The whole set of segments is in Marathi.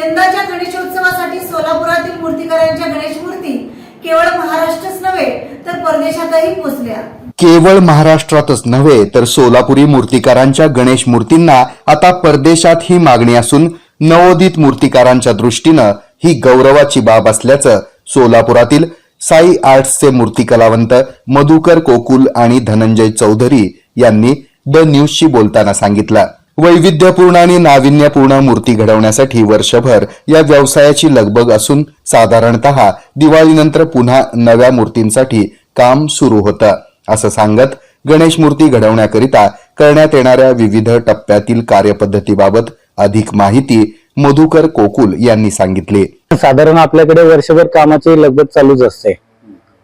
यंदाच्या गणेशोत्सवासाठी सोलापुरातील मूर्तीकारांच्या गणेश मूर्ती केवळ महाराष्ट्रच नव्हे तर परदेशातही पोहोचल्या केवळ महाराष्ट्रातच नव्हे तर सोलापुरी मूर्तिकारांच्या गणेश मूर्तींना आता परदेशात ही मागणी असून नवोदित मूर्तिकारांच्या दृष्टीनं ही गौरवाची बाब असल्याचं सोलापुरातील साई आर्ट्सचे मूर्तिकलावंत मधुकर कोकुल आणि धनंजय चौधरी यांनी द न्यूजशी बोलताना सांगितलं. वैविध्यपूर्ण आणि नाविन्यपूर्ण मूर्ती घडवण्यासाठी वर्षभर या व्यवसायाची लगबग असून साधारणतः दिवाळीनंतर पुन्हा नव्या मूर्तींसाठी काम सुरू होतं. असं सांगत गणेश मूर्ती घडवण्याकरिता करण्यात येणाऱ्या विविध टप्प्यातील कार्यपद्धतीबाबत अधिक माहिती मधुकर कोकुल यांनी सांगितली. साधारण आपल्याकडे वर्षभर कामाची लगबग चालूच असते.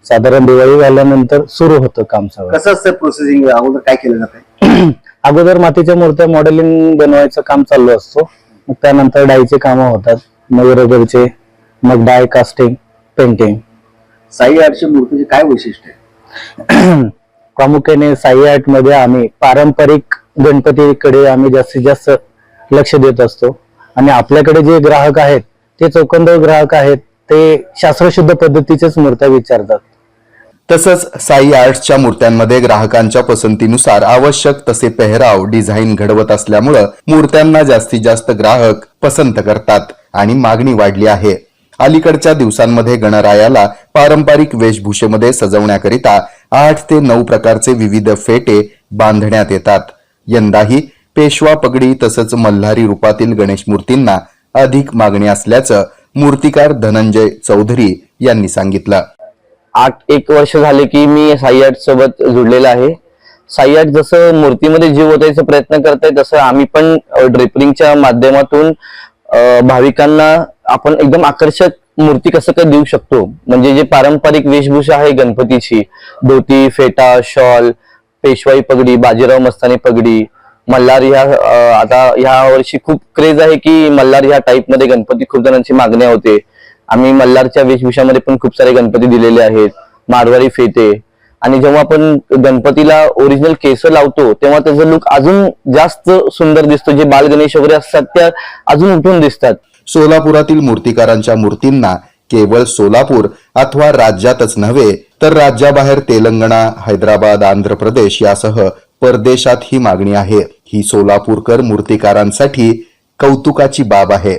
साधारण दिवाळी झाल्यानंतर सुरू होतं काम सगळं. कसं असतं प्रोसेसिंग अगोदर काय केलं जातं अगोदर मातीच्या मूर्त्या मॉडेलिंग बनवायचं काम चालू असतो. मग त्यानंतर डायचे कामं होतात. मग रबरचे मग डाय कास्टिंग पेंटिंग साई आर्टच्या मूर्तीचे काय वैशिष्ट्य आहे? प्रामुख्याने साई आर्टमध्ये आम्ही पारंपरिक गणपतीकडे आम्ही जास्तीत जास्त लक्ष देत असतो. आणि आपल्याकडे जे ग्राहक आहेत ते चौकंदळ ग्राहक आहेत ते शास्त्रशुद्ध पद्धतीच्याच मूर्त्या विचारतात. तसंच साई आर्ट्सच्या मूर्त्यांमध्ये ग्राहकांच्या पसंतीनुसार आवश्यक तसे पेहराव डिझाईन घडवत असल्यामुळं मूर्त्यांना जास्तीत जास्त ग्राहक पसंत करतात आणि मागणी वाढली आहे. अलीकडच्या दिवसांमध्ये गणरायाला पारंपरिक वेशभूषेमध्ये सजवण्याकरिता आठ ते नऊ प्रकारचे विविध फेटे बांधण्यात येतात. यंदाही पेशवा पगडी तसंच मल्हारी रूपातील गणेश मूर्तींना अधिक मागणी असल्याचं मूर्तिकार धनंजय चौधरी यांनी सांगितलं. आठ एक वर्ष झाले की मी साई आर्ट सोबत जुडलेला आहे. साई आर्ट जसं मूर्तीमध्ये जीव ओतायचा प्रयत्न करताय तसं आम्ही पण ड्रेपरिंगच्या माध्यमातून भाविकांना आपण एकदम आकर्षक मूर्ती कसं काय देऊ शकतो? म्हणजे जे पारंपरिक वेशभूषा आहे गणपतीची धोती फेटा शॉल पेशवाई पगडी बाजीराव मस्तानी पगडी मल्हार ह्या आता ह्या वर्षी खूप क्रेज आहे की मल्हार ह्या टाईपमध्ये गणपती खूप जणांची मागण्या होते. आम्ही मल्हारच्या वेशभूषामध्ये पण खूप सारे गणपती दिलेले आहेत. मारवाडी फेते आणि जेव्हा आपण गणपतीला ओरिजिनल केस लावतो तेव्हा त्याचा लुक अजून जास्त सुंदर दिसतो. जे बाल गणेश वगैरे असतात त्या अजून उठून दिसतात. सोलापुरातील मूर्तिकारांच्या मूर्तींना केवळ सोलापूर अथवा राज्यातच नव्हे तर राज्याबाहेर तेलंगणा हैदराबाद आंध्र प्रदेश यासह परदेशात ही मागणी आहे. ही सोलापूरकर मूर्तिकारांसाठी कौतुकाची बाब आहे.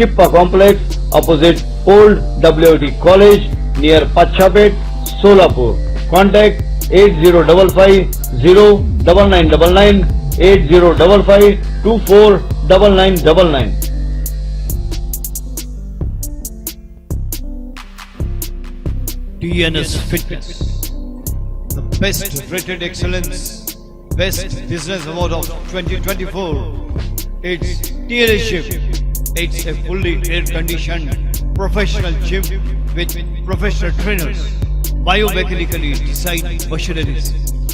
Chippa Complex opposite Old WD College near Pachapet, Solapur. Contact 8055-0999, 8055-249999. TNS Fitness, the best rated excellence, best business award of 2024. It's dealership. It's a fully air conditioned professional gym with professional trainers, biomechanically designed machineries,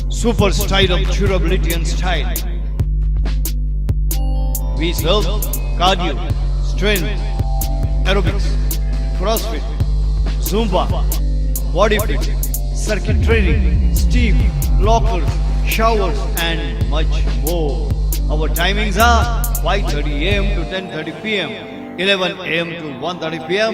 super style of durability and style. We serve cardio, strength, aerobics, crossfit, Zumba, body fit, circuit training, steam, lockers, showers, and much more. Our timings are 5:30 a.m. to 10:30 p.m., 11 a.m. to 1:30 p.m.